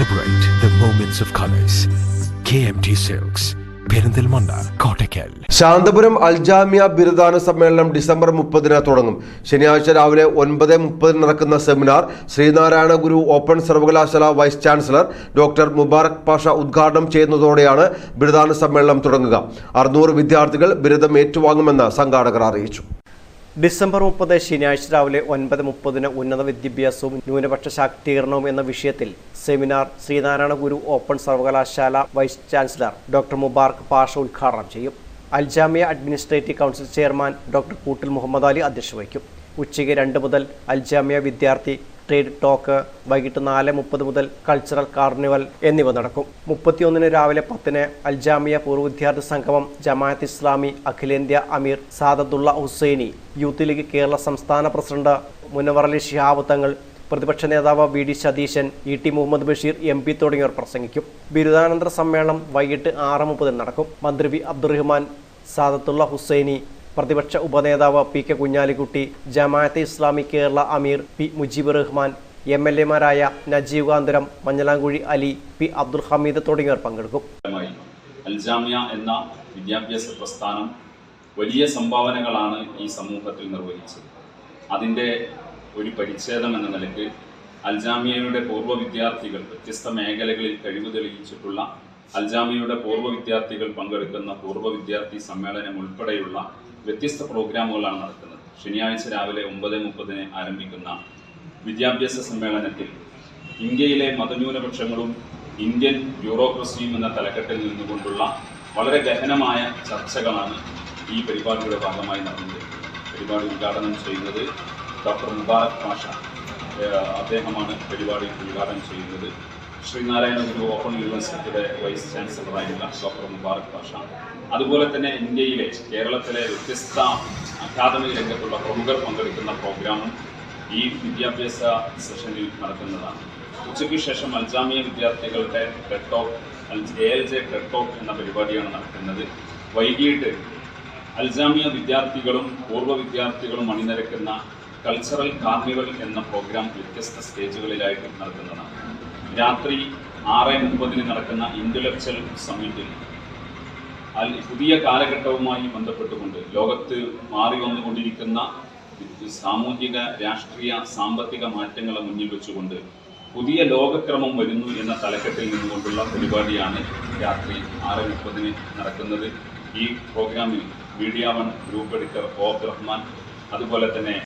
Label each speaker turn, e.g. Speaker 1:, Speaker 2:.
Speaker 1: Celebrate the moments of colors. KMT Silks, Perinthalmanna Kottakkal
Speaker 2: Santhapuram Aljamia ബിരുദാന സമ്മേളനം December മുപ്പതിന് തുടങ്ങും. ശനിയാഴ്ച രാവിലെ ഒൻപത് മുപ്പതിന് നടക്കുന്ന സെമിനാർ ശ്രീനാരായണ ഗുരു ഓപ്പൺ സർവകലാശാല vice chancellor doctor Mubarak Pasha ഉദ്ഘാടനം ചെയ്യുന്നതോടെയാണ് ബിരുദാന സമ്മേളനം തുടങ്ങുക. അറുന്നൂറ് വിദ്യാർത്ഥികൾ ബിരുദം ഏറ്റുവാങ്ങുമെന്ന് സംഘാടകർ അറിയിച്ചു.
Speaker 3: ഡിസംബർ മുപ്പത് ശനിയാഴ്ച രാവിലെ ഒൻപത് മുപ്പതിന് ഉന്നത വിദ്യാഭ്യാസവും ന്യൂനപക്ഷ ശാക്തീകരണവും എന്ന വിഷയത്തിൽ സെമിനാർ ശ്രീനാരായണ ഗുരു ഓപ്പൺ സർവകലാശാല vice chancellor doctor Mubarak Pasha ഉദ്ഘാടനം ചെയ്യും. Aljamia administrative council chairman doctor Koottil Muhammad Ali അധ്യക്ഷ വഹിക്കും. ഉച്ചയ്ക്ക് രണ്ട് മുതൽ അൽജാമിയ വിദ്യാർത്ഥി ട്രേഡ് ടോക്ക് വൈകിട്ട് നാല് മുപ്പത് മുതൽ കൾച്ചറൽ കാർണിവൽ എന്നിവ നടക്കും. മുപ്പത്തിയൊന്നിന് രാവിലെ പത്തിന് അൽജാമിയ പൂർവ വിദ്യാർത്ഥി സംഗമം ജമാഅത്ത് ഇസ്ലാമി അഖിലേന്ത്യാ അമീർ സാദത്തുള്ള ഹുസൈനി യൂത്ത് ലീഗ് കേരള സംസ്ഥാന പ്രസിഡന്റ് മുനവർ അലി ശിഹാബ് തങ്ങൾ പ്രതിപക്ഷ നേതാവ് V D Satheesan E T Muhammad Basheer M P തുടങ്ങിയവർ പ്രസംഗിക്കും. ബിരുദാനന്തര സമ്മേളനം വൈകിട്ട് ആറ് മുപ്പതിന് നടക്കും. മന്ത്രി വി അബ്ദുറഹ്മാൻ സാദത്തുള്ള ഹുസൈനി പ്രതിപക്ഷ ഉപനേതാവ് പി കെ കുഞ്ഞാലിക്കുട്ടി ജമാഅത്തെ ഇസ്ലാമി കേരള അമീർ P Mujeeb Rahman M L എമാരായ Najeeb Kantharam Manjalamkuzhi Ali P Abdul Hameed തുടങ്ങിയവർ പങ്കെടുക്കും.
Speaker 4: അൽജാമിയ എന്ന വിദ്യാഭ്യാസ പ്രസ്ഥാനം വലിയ സംഭാവനകളാണ് ഈ സമൂഹത്തിൽ നിർവഹിച്ചത്. അതിന്റെ ഒരു പരിച്ഛേദം എന്ന നിലയ്ക്ക് അൽജാമിയയുടെ പൂർവ വിദ്യാർത്ഥികൾ വ്യത്യസ്ത മേഖലകളിൽ കഴിവ് തെളിയിച്ചിട്ടുള്ള അൽജാമിയയുടെ പൂർവ വിദ്യാർത്ഥികൾ പങ്കെടുക്കുന്ന പൂർവ വിദ്യാർത്ഥി സമ്മേളനം ഉൾപ്പെടെയുള്ള വ്യത്യസ്ത പ്രോഗ്രാമുകളാണ് നടക്കുന്നത്. ശനിയാഴ്ച രാവിലെ ഒമ്പത് മുപ്പതിന് ആരംഭിക്കുന്ന വിദ്യാഭ്യാസ സമ്മേളനത്തിൽ ഇന്ത്യയിലെ മതന്യൂനപക്ഷങ്ങളും ഇന്ത്യൻ ബ്യൂറോക്രസിയും എന്ന തലക്കെട്ടിൽ നിന്നുകൊണ്ടുള്ള വളരെ ഗഹനമായ ചർച്ചകളാണ് ഈ പരിപാടിയുടെ ഭാഗമായി നടന്നത്. പരിപാടി ഉദ്ഘാടനം ചെയ്യുന്നത് ഡോക്ടർ മുബാറക് പാഷ അദ്ദേഹമാണ് പരിപാടി ഉദ്ഘാടനം ചെയ്യുന്നത്. ശ്രീനാരായണ ഗുരു ഓപ്പൺ യൂണിവേഴ്സിറ്റിയുടെ വൈസ് ചാൻസലറായിരുന്ന ഡോക്ടർ മുബാറക് പാഷ അതുപോലെ തന്നെ ഇന്ത്യയിലെ കേരളത്തിലെ വ്യത്യസ്ത അക്കാദമിക രംഗത്തുള്ള പ്രമുഖർ പങ്കെടുക്കുന്ന പ്രോഗ്രാമും ഈ വിദ്യാഭ്യാസ സെഷനിൽ നടക്കുന്നതാണ്. ഉച്ചയ്ക്ക് ശേഷം അൽജാമിയ വിദ്യാർത്ഥികളുടെ ടെട്ടോക്ക് എ എൽ ജെ ടെട്ടോക്ക് എന്ന പരിപാടിയാണ് നടക്കുന്നത്. വൈകിട്ട് അൽജാമിയ വിദ്യാർത്ഥികളും പൂർവ വിദ്യാർത്ഥികളും അണിനിരക്കുന്ന കൾച്ചറൽ കാർണിവൽ എന്ന പ്രോഗ്രാം വ്യത്യസ്ത സ്റ്റേജുകളിലായിട്ട് നടക്കുന്നതാണ്. രാത്രി ആറ് മുപ്പതിന് നടക്കുന്ന ഇന്റലക്ച്വൽ സമ്മിറ്റിൽ പുതിയ കാലഘട്ടവുമായി ബന്ധപ്പെട്ടുകൊണ്ട് ലോകത്ത് മാറി വന്നുകൊണ്ടിരിക്കുന്ന സാമൂഹിക രാഷ്ട്രീയ സാമ്പത്തിക മാറ്റങ്ങളെ മുന്നിൽ വെച്ചുകൊണ്ട് പുതിയ ലോകക്രമം വരുന്നു എന്ന തലക്കെട്ടിൽ നിന്നുകൊണ്ടുള്ള പരിപാടിയാണ് രാത്രി ആറ് മുപ്പതിന് നടക്കുന്നത്. ഈ പ്രോഗ്രാമിൽ media one group editor of Rahman അതുപോലെ തന്നെ